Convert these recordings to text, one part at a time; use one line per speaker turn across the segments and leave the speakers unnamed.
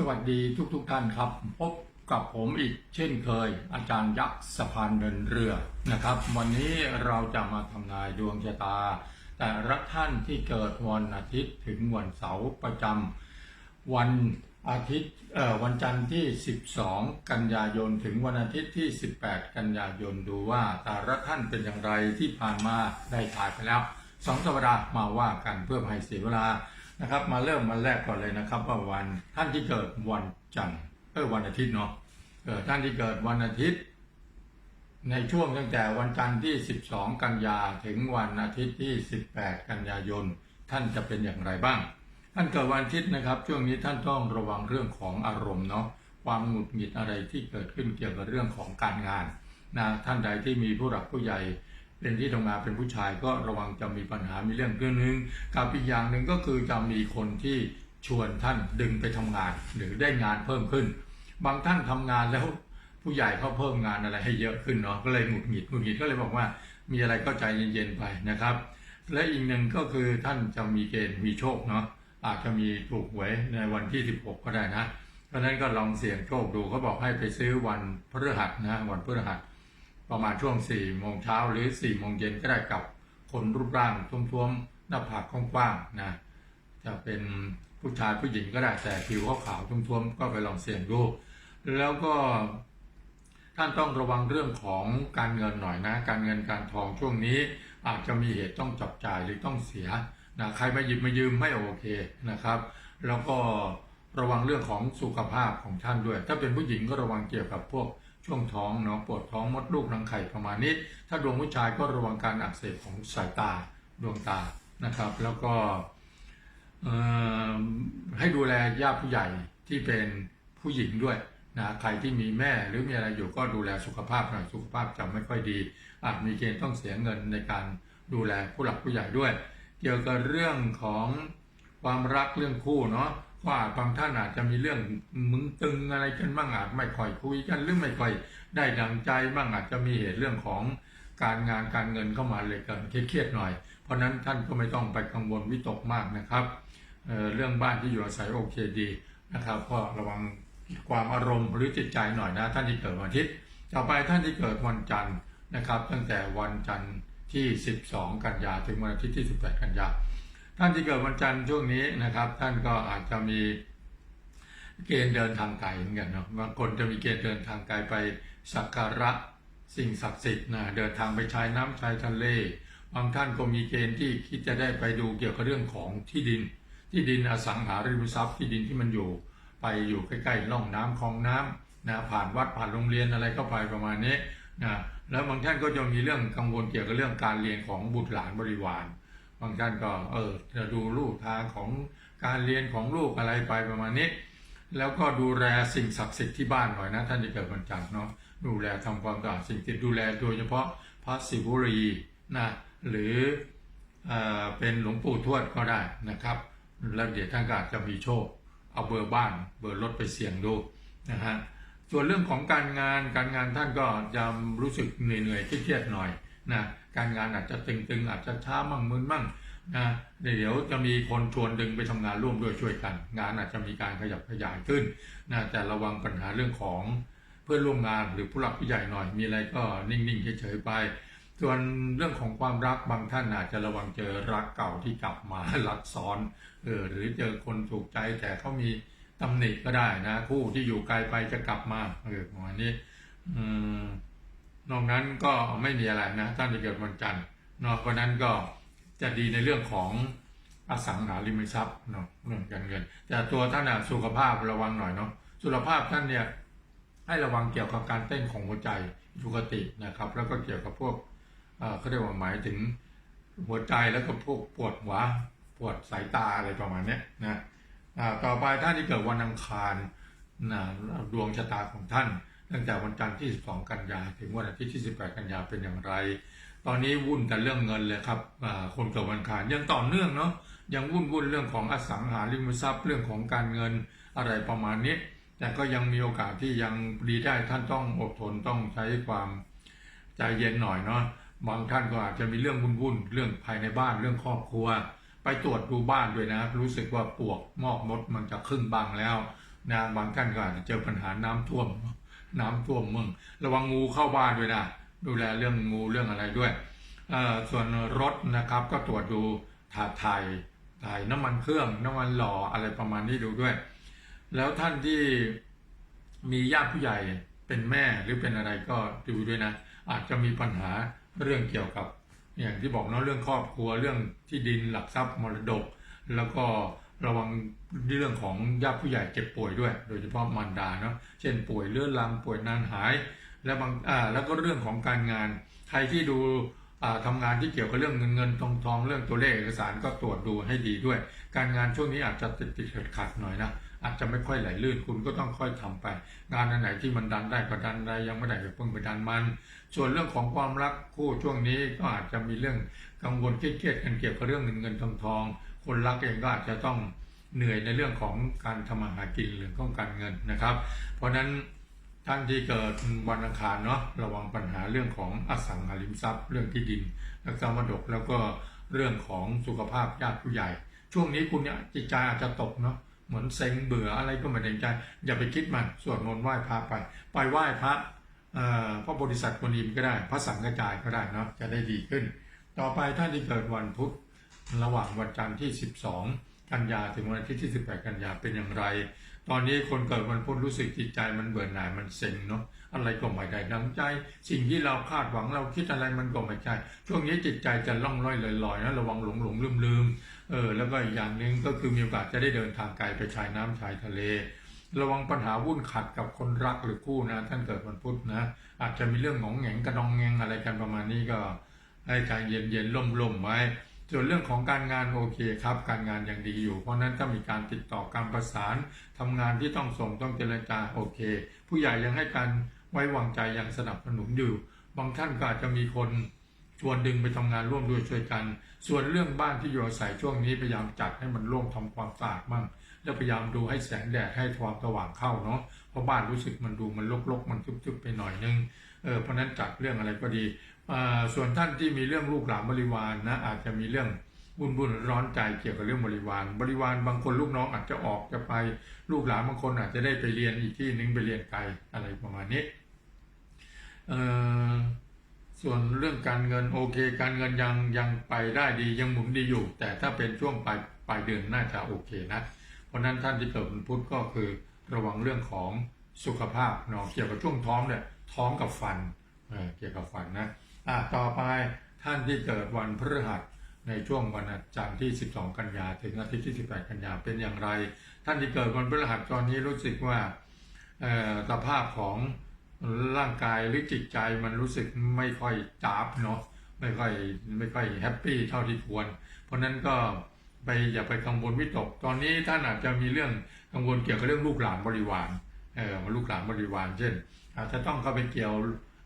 สวัสดีทุกๆทท่านครับ พบกับผมอีกเช่นเคย อาจารย์ยักษ์สะพานเดินเรือนะครับ วันนี้เราจะมาทำนายดวงชะตา แต่ละท่านที่เกิดวันอาทิตย์ถึงวันเสาร์ประจำวันอาทิตย์เอ่อวันจันทร์ที่ 12 กันยายนถึงวันอาทิตย์ที่ 18 กันยายนดูว่าแต่ละท่านเป็นอย่างไรที่ผ่านมาได้ถ่ายไปแล้วสองสัปดาห์มาว่ากันเพื่อให้เสียเวลา นะครับ มาเริ่มวันแรกก่อนเลยนะครับ ว่าวันท่านที่เกิดวันจันทร์เออวันอาทิตย์เนาะเออท่านที่เกิดวันอาทิตย์ ในช่วงตั้งแต่วันจันทร์ที่ 12 กันยาถึงวันอาทิตย์ที่ 18 กันยายน ท่านจะเป็นอย่างไรบ้าง ท่านเกิดวันอาทิตย์นะครับ ช่วงนี้ท่านต้องระวังเรื่องของอารมณ์เนาะความหงุดหงิดอะไรที่เกิดขึ้นเกี่ยวกับเรื่องของการงานนะท่านใดที่มีผู้หลักผู้ใหญ่ เป็นที่ทำงานเป็นผู้ชายก็ระวังจะมีปัญหามีเรื่องเรื่องนึงกับอีกอย่างหนึ่งก็คือจะมีคนที่ชวนท่านดึงไปทำงาน หรือได้งานเพิ่มขึ้น บางท่านทำงานแล้วผู้ใหญ่เขาเพิ่มงานอะไรให้เยอะขึ้นเนาะก็เลยหงุดหงิดหงุดหงิดก็เลยบอกว่า มีอะไรก็ใจเย็นๆไปนะครับ และอีกหนึ่งก็คือท่านจะมีเกณฑ์มีโชคเนาะอาจจะมีถูกหวยในวันที่ 16 ก็ได้นะเพราะนั้นก็ลองเสี่ยงโชคดูเขาบอกให้ไปซื้อวันพฤหัสนะวันพฤหัส ประมาณช่วง4โมงเช้าหรือ4โมงเย็นก็ได้กับคนรูปร่างท้วมๆหน้าผากกว้างๆนะจะเป็นผู้ชายผู้หญิงก็ได้แต่ผิวขาวๆท้วมๆก็ไปลองเสี่ยงดูแล้วก็ท่านต้องระวังเรื่องของการเงินหน่อยนะ การเงินการทองช่วงนี้ อาจจะมีเหตุต้องจับจ่ายหรือต้องเสียนะใครมาหยิบมายืมไม่โอเคนะครับ แล้วก็ระวังเรื่องของสุขภาพของท่านด้วย ถ้าเป็นผู้หญิงก็ระวังเกี่ยวกับพวก ช่วงท้องเนาะปวดท้องมดลูกรังไข่ประมาณนี้ ถ้าดวงผู้ชายก็ระวังการอักเสบของสายตาดวงตานะครับ แล้วก็ให้ดูแลญาติผู้ใหญ่ที่เป็นผู้หญิงด้วยนะใครที่มีแม่หรือมีอะไรอยู่ก็ดูแลสุขภาพหน่อยสุขภาพจะไม่ค่อยดี อาจมีเกณฑ์ต้องเสียเงินในการดูแลผู้หลักผู้ใหญ่ด้วย เกี่ยวกับเรื่องของความรักเรื่องคู่เนาะ ว่าบางท่านอาจจะมีเรื่องมึงตึงอะไรกันบ้างอาจไม่ค่อยคุยกันหรือไม่ค่อยได้ดังใจบ้างอาจจะมีเหตุเรื่องของการงานการเงินเข้ามาเลยกันเครียดหน่อย เพราะฉะนั้นท่านก็ไม่ต้องไปกังวลวิตกมากนะครับเเรื่องบ้านที่อยู่อาศัยโอเคดีนะครับก็ระวังความอารมณ์หรือจิตใจหน่อยนะ ท่านที่เกิดวันอาทิตย์ต่อไปท่านที่เกิดวันจันทร์นะครับ ตั้งแต่วันจันทร์ที่ 12 กันยาถึงวันอาทิตย์ที่ 18 กันยา ท่านที่เกิดวันจันทร์ช่วงนี้นะครับ ท่านก็อาจจะมีเกณฑ์เดินทางไกลเหมือนกันเนาะบางคนจะมีเกณฑ์เดินทางไกลไปสักการะสิ่งศักดิ์สิทธิ์นะเดินทางไปชายน้ำชายทะเล บางท่านก็มีเกณฑ์ที่คิดจะได้ไปดูเกี่ยวกับเรื่องของที่ดิน ที่ดินอสังหาริมทรัพย์ที่ดินที่มันอยู่ ไปอยู่ใกล้ๆร่องน้ำคลองน้ำนะผ่านวัดผ่านโรงเรียนอะไรเข้าไปประมาณนี้นะแล้วบางท่านก็จะมีเรื่องกังวลเกี่ยวกับเรื่องการเรียนของบุตรหลานบริวารางท่านก็เออจะดูลูกทางของการเรียนของลูกอะไรไปประมาณนี้ แล้วก็ดูแลสิ่งศักดิ์สิทธิ์ที่บ้านหน่อยนะ ท่านที่เกิดวันจันทร์เนาะดูแลทำความสะอาดสิ่งที่ดูแลโดยเฉพาะพระศิวรีนะหรือเอ่อเป็นหลวงปู่ทวดก็ได้นะครับ แล้วเดี๋ยวท่านก็อาจจะมีโชค เอาเบอร์บ้านเบอร์รถไปเสี่ยงดูนะฮะส่วนเรื่องของการงานการงานท่านก็จะรู้สึกเหนื่อยๆเครียดๆหน่อย นะการงานอาจจะตึงๆอาจจะช้ามั่งมึนมั่งนะเดี๋ยวจะมีคนชวนดึงไปทำงานร่วมด้วยช่วยกัน งานอาจจะมีการขยับขยายขึ้นนะแต่ระวังปัญหาเรื่องของเพื่อนร่วมงานหรือผู้หลักผู้ใหญ่หน่อยมีอะไรก็นิ่งๆเฉยๆไป ส่วนเรื่องของความรักบางท่านอาจจะระวังเจอรักเก่าที่กลับมารักซ้อนเออหรือเจอคนถูกใจแต่เขามีตำหนิก็ได้นะ คู่ที่อยู่ไกลไปจะกลับมาเออประมาณนี้อืม นอกนั้นก็ไม่มีอะไรนะท่านจะเกิดวันจันทร์นอกจากนั้นก็จะดีในเรื่องของอสังหาริมทรัพย์เนาะเรื่องการเงิน แต่ตัวท่านอะสุขภาพระวังหน่อยเนาะสุขภาพท่านเนี่ยให้ระวังเกี่ยวกับการเต้นของหัวใจปกตินะครับ แล้วก็เกี่ยวกับพวกเออเขาเรียกว่าหมายถึงหัวใจแล้วก็พวกปวดหัวปวดสายตาอะไรประมาณนี้นะต่อไปท่านที่เกิดวันอังคารนะดวงชะตาของท่าน ตั้งแต่วันจันทร์ที่ 12 กันยาถึงวันอาทิตย์ที่ 18 กันยาเป็นอย่างไร ตอนนี้วุ่นแต่เรื่องเงินเลยครับคนเกิดวันคารยังต่อเนื่องเนาะยังวุ่นวุ่นเรื่องของอสังหาริมทรัพย์เรื่องของการเงินอะไรประมาณนี้ แต่ก็ยังมีโอกาสที่ยังดีได้ท่านต้องอดทนต้องใช้ความใจเย็นหน่อยเนาะบางท่านก็อาจจะมีเรื่องวุ่นๆเรื่องภายในบ้านเรื่องครอบครัว ไปตรวจดูบ้านด้วยนะ รู้สึกว่าปลวกมอกมดมันจะขึ้นบังแล้วนะบางท่านก็อาจจะเจอปัญหาน้ำท่วม น้ำท่วมเมึงระวังงูเข้าบ้านด้วยนะดูแลเรื่องงูเรื่องอะไรด้วยส่วนรถนะครับก็ตรวจดูถ่ายถ่ายถ่ายน้ำมันเครื่องน้ำมันหล่ออะไรประมาณนี้ดูด้วย แล้วท่านที่มีญาติผู้ใหญ่เป็นแม่หรือเป็นอะไรก็ดูด้วยนะ อาจจะมีปัญหาเรื่องเกี่ยวกับ อย่างที่บอกเนาะเรื่องครอบครัวเรื่องที่ดินหลักทรัพย์มรดก แล้วก็ ระวังเรื่องของญาติผู้ใหญ่เจ็บป่วยด้วย โดยเฉพาะมารดาเนาะเช่นป่วยเรื้อรังป่วยนานหาย และบางอ่าแล้วก็เรื่องของการงาน ใครที่ดูอ่าทำงานที่เกี่ยวกับเรื่องเงินเงินทองทองเรื่องตัวเลขเอกสารก็ตรวจดูให้ดีด้วย การงานช่วงนี้อาจจะติดติดขัดขัดหน่อยนะอาจจะไม่ค่อยไหลลื่นคุณก็ต้องค่อยทำไป งานอันไหนที่มันดันได้ก็ดันได้ยังไม่ได้ก็เพิ่งไปดันมัน ส่วนเรื่องของความรักคู่ช่วงนี้ก็อาจจะมีเรื่องกังวลเครียดๆกันเกี่ยวกับเรื่องเงินเงินทองทอง คนรักเองก็อาจจะต้องเหนื่อยในเรื่องของการทำมาหากินหรือของการเงินนะครับ เพราะฉะนั้นท่านที่เกิดวันอังคารเนาะระวังปัญหาเรื่องของอสังหาริมทรัพย์ เรื่องที่ดินรักษามรดกแล้วก็เรื่องของสุขภาพญาติผู้ใหญ่ ช่วงนี้คุณเนี่ยจิตใจอาจจะตกเนาะเหมือนเซ็งเบื่ออะไรก็ไม่ได้ใจ อย่าไปคิดมันสวดมนต์ไหว้พระไป ไปไหว้พระเอ่อพระโพธิสัตว์คนอิมก็ได้ พระสังฆจายก็ได้เนาะจะได้ดีขึ้น ต่อไปท่านที่เกิดวันพุธ ระหว่างวันจันทร์ที่ 12 กันยาถึงวันอาทิตย์ที่ 18 กันยาเป็นอย่างไร ตอนนี้คนเกิดวันพุธรู้สึกจิตใจมันเบื่อหน่ายมันเซ็งเนาะอะไรก็ไม่ได้ดังใจ สิ่งที่เราคาดหวังเราคิดอะไรมันก็ไม่ใช่ช่วงนี้จิตใจจะล่องลอยลอยๆนะระวังหลงหลงลืมลืมเออแล้วก็อีกอย่างหนึ่งก็คือมีโอกาสจะได้เดินทางไกลไปชายน้ำชายทะเล ระวังปัญหาวุ่นขัดกับคนรักหรือคู่นะท่านเกิดวันพุธนะ อาจจะมีเรื่องหงองแหงกระดองแงงอะไรกันประมาณนี้ก็ให้ใจเย็นเย็นลมล่มๆไว้ ส่วนเรื่องของการงานโอเคครับ การงานยังดีอยู่ เพราะนั้นถ้ามีการติดต่อการประสานทำงานที่ต้องส่งต้องเจรจาโอเค ผู้ใหญ่ยังให้การไว้วางใจยังสนับสนุนอยู่ บางท่านก็อาจจะมีคนชวนดึงไปทำงานร่วมด้วยช่วยกัน ส่วนเรื่องบ้านที่อยู่อาศัยช่วงนี้พยายามจัดให้มันโล่งทำความสะอาดมั่ง แล้วพยายามดูให้แสงแดดให้ความสว่างเข้าเนาะ เพราะบ้านรู้สึกมันดูมันรกๆ มันทึบๆไปหน่อยนึง เออเพราะนั้นจัดเรื่องอะไรก็ดีส่วนท่านที่มีเรื่องลูกหลานบริวารนะอาจจะมีเรื่องบุญบุญร้อนใจเกี่ยวกับเรื่องบริวาร บริวารบางคนลูกน้องอาจจะออกจะไปลูกหลานบางคนอาจจะได้ไปเรียนอีกที่นึงไปเรียนไกลอะไรประมาณนี้ส่วนเรื่องการเงินโอเค การเงินยังยังไปได้ดียังหมุนดีอยู่ แต่ถ้าเป็นช่วงปลายปลายเดือนน่าจะโอเคนะเพราะฉะนั้นท่านที่เกิดวันพุธก็คือระวังเรื่องของสุขภาพเนาะเกี่ยวกับช่วงท้องเนี่ย ท้องกับฟันเเกี่ยวกับฟันนะอะต่อไปท่านที่เกิดวันพฤหัสในช่วงวันจันทร์ที่ 12 กันยาถึงอาทิตย์ที่ 18 กันยาเป็นอย่างไร ท่านที่เกิดวันพฤหัสตอนนี้รู้สึกว่าสภาพของร่างกายหรือจิตใจมันรู้สึกไม่ค่อยจ้าบเนาะไม่ค่อยไม่ค่อยแฮปปี้เท่าที่ควร เพราะฉะนั้นก็ไปอย่าไปกังวลวิตก ตอนนี้ท่านอาจจะมีเรื่องกังวลเกี่ยวกับเรื่องลูกหลานบริวารเออลูกหลานบริวาร เช่น อาจจะต้องเข้าไปเกี่ยว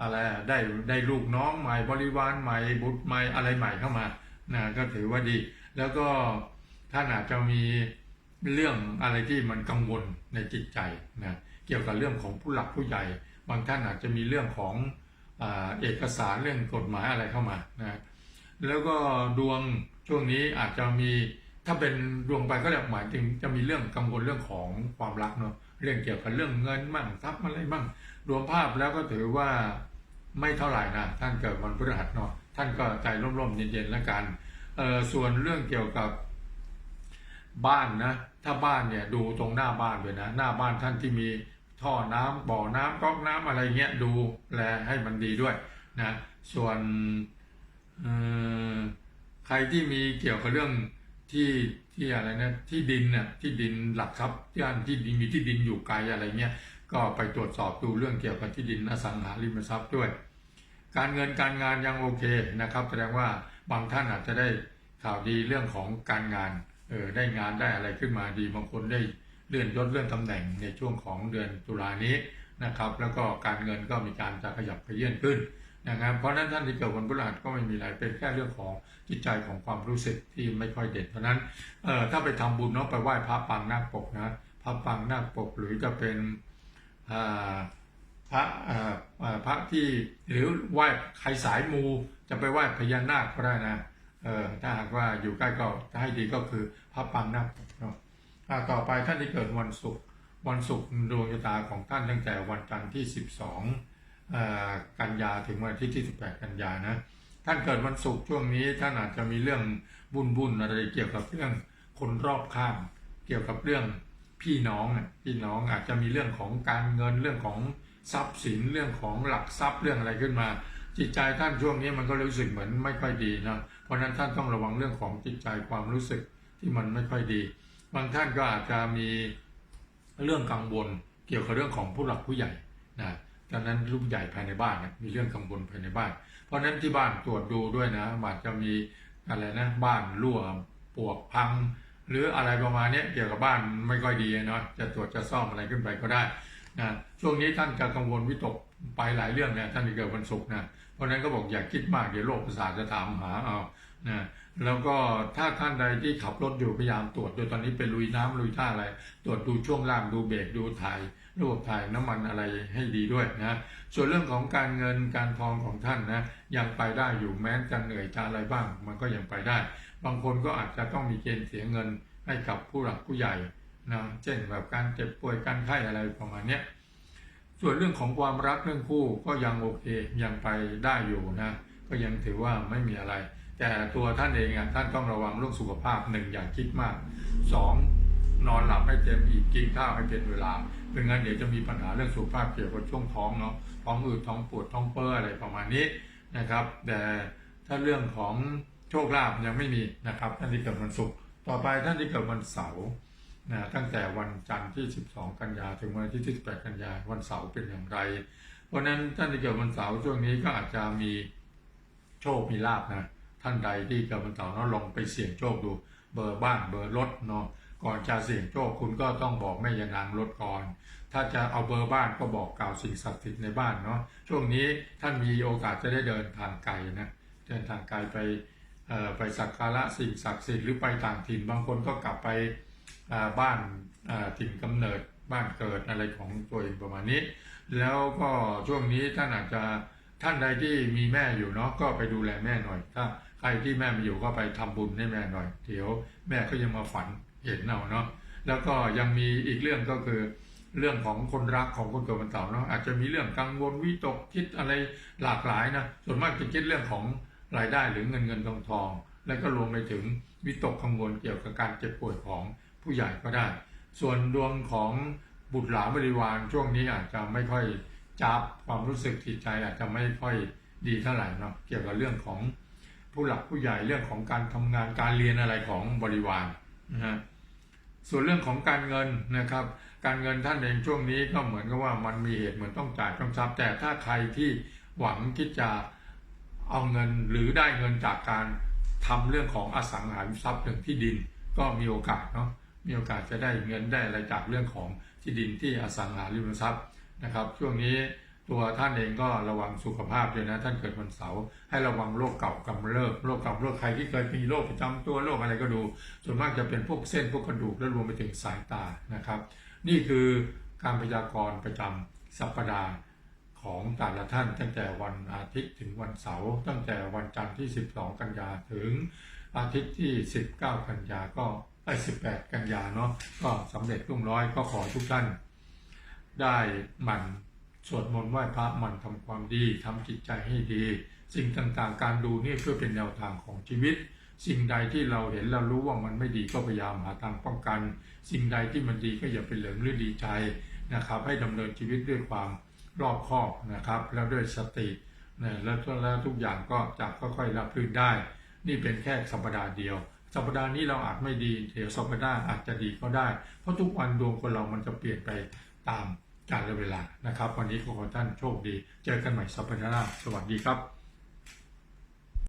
อะไรได้ได้ลูกน้องใหม่บริวารใหม่บุตรใหม่อะไรใหม่เข้ามานะก็ถือว่าดี แล้วก็ท่านอาจจะมีเรื่องอะไรที่มันกังวลในจิตใจนะเกี่ยวกับเรื่องของผู้หลักผู้ใหญ่ บางท่านอาจจะมีเรื่องของอเอกสารเรื่องกฎหมายอะไรเข้ามานะแล้วก็ดวงช่วงนี้อาจจะมีถ้าเป็นดวงไปก็จะหมายถึงจะมีเรื่องกังวลเรื่องของความรักเนาะ เรื่องเกี่ยวกับเรื่องเงินมั่งทรัพย์อะไรมั่งรวมภาพแล้วก็ถือว่าไม่เท่าไหร่นะท่านเกิดวันพฤหัสเนาะท่านก็ใจร่มๆเย็นๆแล้วกันเออส่วนเรื่องเกี่ยวกับบ้านนะ ถ้าบ้านเนี่ยดูตรงหน้าบ้านด้วยนะ หน้าบ้านท่านที่มีท่อน้ำบ่อน้ำก๊อกน้ำอะไรเงี้ยดูแลให้มันดีด้วยนะส่วนใครที่มีเกี่ยวกับเรื่อง ที่ที่อะไรนะที่ดินน่ะที่ดินหลักทรัพย์ที่อันที่ดินมีที่ดินอยู่ไกลอะไรเงี้ยก็ไปตรวจสอบดูเรื่องเกี่ยวกับที่ดินอสังหาริมทรัพย์ด้วย การเงินการงานยังโอเคนะครับ แสดงว่าบางท่านอาจจะได้ข่าวดีเรื่องของการงานเออได้งานได้อะไรขึ้นมาดีบางคนได้เลื่อนยศเลื่อนตำแหน่งในช่วงของเดือนตุลานี้นะครับ แล้วก็การเงินก็มีการจะขยับขยื่นขึ้น นะครับเพราะนั้นท่านที่เกิดวันพฤหัสก็ไม่มีอะไรเป็นแค่เรื่องของจิตใจของความรู้สึกที่ไม่ค่อยเด่นเพราะนั้นเอ่อถ้าไปทำบุญเนาะไปไหว้พระปางนาคปกนะพระปางนาคปกหรือจะเป็นอ่าพระอ่าพระที่หรือไหว้ใครสายมูจะไปไหว้พญานาคก็ได้นะเออถ้าหากว่าอยู่ใกล้ก็ถ้าให้ดีก็คือพระปางนาคปกเนาะอ่าต่อไปท่านที่เกิดวันศุกร์วันศุกร์ดวงชะตาของท่านตั้งแต่วันจันทร์ที่ 12เอ่อ กันยาถึงวันที่ที่18กันยานะ ท่านเกิดวันศุกร์ช่วงนี้ท่านอาจจะมีเรื่องบุญบุญๆอะไรเกี่ยวกับเรื่องคนรอบข้าง เกี่ยวกับเรื่องพี่น้องพี่น้องอาจจะมีเรื่องของการเงินเรื่องของทรัพย์สินเรื่องของหลักทรัพย์เรื่องอะไรขึ้นมา จิตใจท่านช่วงนี้มันก็รู้สึกเหมือนไม่ค่อยดีนะเพราะฉะนั้นท่านต้องระวังเรื่องของจิตใจความรู้สึกที่มันไม่ค่อยดี บางท่านก็อาจจะมีเรื่องกังวลเกี่ยวกับเรื่องของผู้หลักผู้ใหญ่นะ ดังนั้นลูกใหญ่ภายในบ้านเนี่ยมีเรื่องกังวลภายในบ้าน เพราะฉะนั้นที่บ้านตรวจดูด้วยนะอาจจะมีอะไรนะบ้านรั่วปวกพัง หรืออะไรประมาณนี้เกี่ยวกับบ้านไม่ค่อยดีเนาะจะตรวจจะซ่อมอะไรขึ้นไปก็ได้นะช่วงนี้ท่านจะกังวลวิตกไปหลายเรื่องเนี่ยท่านที่เกิดวันศุกร์นะเพราะฉะนั้นก็บอกอย่าคิดมากเดี๋ยวโรคประสาทจะถามหาเอานะแล้วก็ถ้าท่านใดที่ขับรถอยู่พยายามตรวจโดยตอนนี้เป็นลุยน้ำลุยท่าอะไร ตรวจดูช่วงล่างดูเบรกดูถ่าย ระบบถ่ายน้ำมันอะไรให้ดีด้วยนะ ส่วนเรื่องของการเงินการทองของท่านนะยังไปได้อยู่แม้จะเหนื่อยจะอะไรบ้าง มันก็ยังไปได้ บางคนก็อาจจะต้องมีเกณฑ์เสียเงินให้กับผู้หลักผู้ใหญ่นะเช่นแบบการเจ็บป่วยการไข้อะไรประมาณนี้ส่วนเรื่องของความรักเรื่องคู่ก็ยังโอเคยังไปได้อยู่นะก็ยังถือว่าไม่มีอะไร แต่ตัวท่านเองท่านต้องระวังเรื่องสุขภาพหนึ่งอย่าคิดมากสอง นอนหลับให้เต็มอิ่มกินข้าวให้เป็นเวลาไม่งั้นเดี๋ยวจะมีปัญหาเรื่องสุขภาพเกี่ยวกับช่วงท้องเนาะท้องอืดท้องปวดท้องเฟ้ออะไรประมาณนี้นะครับ แต่ถ้าเรื่องของโชคลาภยังไม่มีนะครับท่านที่เกิดวันศุกร์ต่อไปท่านที่เกิดวันเสาร์นะตั้งแต่วันจันทร์ที่ 12 กันยาถึงวันที่ที่18กันยาวันเสาร์เป็นอย่างไร เพราะฉะนั้นท่านที่เกิดวันเสาร์ช่วงนี้ก็อาจจะมีโชคมีลาภนะท่านใดที่เกิดวันเสาร์เนาะลองไปเสี่ยงโชคดูเบอร์บ้านเบอร์รถเนาะ ก่อนจะเสี่ยงโชคคุณก็ต้องบอกแม่ยานางรถก่อน ถ้าจะเอาเบอร์บ้านก็บอกกล่าวสิ่งศักดิ์สิทธิ์ในบ้านเนาะช่วงนี้ท่านมีโอกาสจะได้เดินทางไกลนะเดินทางไกลไปไปสักการะสิ่งศักดิ์สิทธิ์หรือไปต่างถิ่นบางคนก็กลับไปบ้านถิ่นกำเนิดบ้านเกิดอะไรของตัวเองประมาณนี้ แล้วก็ช่วงนี้ท่านอาจจะท่านใดที่มีแม่อยู่เนาะก็ไปดูแลแม่หน่อย ถ้าใครที่แม่ไม่อยู่ก็ไปทำบุญให้แม่หน่อย เดี๋ยวแม่ก็ยังมาฝัน เห็นเอาเนาะแล้วก็ยังมีอีกเรื่องก็คือเรื่องของคนรักของคนเกิดวันเสาร์เนาะอาจจะมีเรื่องกังวลวิตกคิดอะไรหลากหลายนะส่วนมากจะคิดเรื่องของรายได้หรือเงินเงินทองทอง แล้วก็รวมไปถึงวิตกกังวลเกี่ยวกับการเจ็บป่วยของผู้ใหญ่ก็ได้ ส่วนดวงของบุตรหลานบริวารช่วงนี้อาจจะไม่ค่อยจับความรู้สึกจิตใจอาจจะไม่ค่อยดีเท่าไหร่เนาะเกี่ยวกับเรื่องของผู้หลักผู้ใหญ่เรื่องของการทำงานการเรียนอะไรของบริวารนะฮะ ส่วนเรื่องของการเงินนะครับ การเงินท่านเองช่วงนี้ก็เหมือนกับว่ามันมีเหตุเหมือนต้องจ่ายต้องทรัพย์แต่ถ้าใครที่หวังที่จะเอาเงินหรือได้เงินจากการทำเรื่องของอสังหาริมทรัพย์ถึงที่ดินก็มีโอกาสเนาะมีโอกาสจะได้เงินได้อะไรจากเรื่องของที่ดินที่อสังหาริมทรัพย์นะครับ ช่วงนี้ ตัวท่านเองก็ระวังสุขภาพด้วยนะ ท่านเกิดวันเสาร์ให้ระวังโรคเก่ากำเริบโรคเก่ากำเริบใครที่เคยมีโรคประจำตัวโรคอะไรก็ดู ส่วนมากจะเป็นพวกเส้นพวกกระดูกและรวมไปถึงสายตานะครับ นี่คือการพยากรณ์ประจำสัปดาห์ของแต่ละท่านตั้งแต่วันอาทิตย์ถึงวันเสาร์ตั้งแต่วันจันทร์ที่ 12 กันยาถึงอาทิตย์ที่ 19 กันยาก็ไอ้18 กันยาเนาะก็สำเร็จรุ่งร้อยก็ขอทุกท่านได้หมั่น สวดมนต์ไหว้พระมันทำความดีทำจิตใจให้ดี สิ่งต่างๆ การดูนี่เพื่อเป็นแนวทางของชีวิต สิ่งใดที่เราเห็นเรารู้ว่ามันไม่ดีก็พยายามหาทางป้องกัน สิ่งใดที่มันดีก็อย่าไปเหลิงหรือดีใจนะครับ ให้ดำเนินชีวิตด้วยความรอบคอบนะครับ แล้วด้วยสตินะแล้วแล้วทุกอย่างก็จะค่อยๆรับรื่นได้ นี่เป็นแค่สัปดาห์เดียว สัปดาห์นี้เราอาจไม่ดีเดี๋ยวสัปดาห์อาจจะดีก็ได้ เพราะทุกวันดวงคนเรามันจะเปลี่ยนไปตาม กาลเวลานะครับ วันนี้ขอให้ท่านโชคดี เจอกันใหม่สัปดาห์หน้าสวัสดีครับ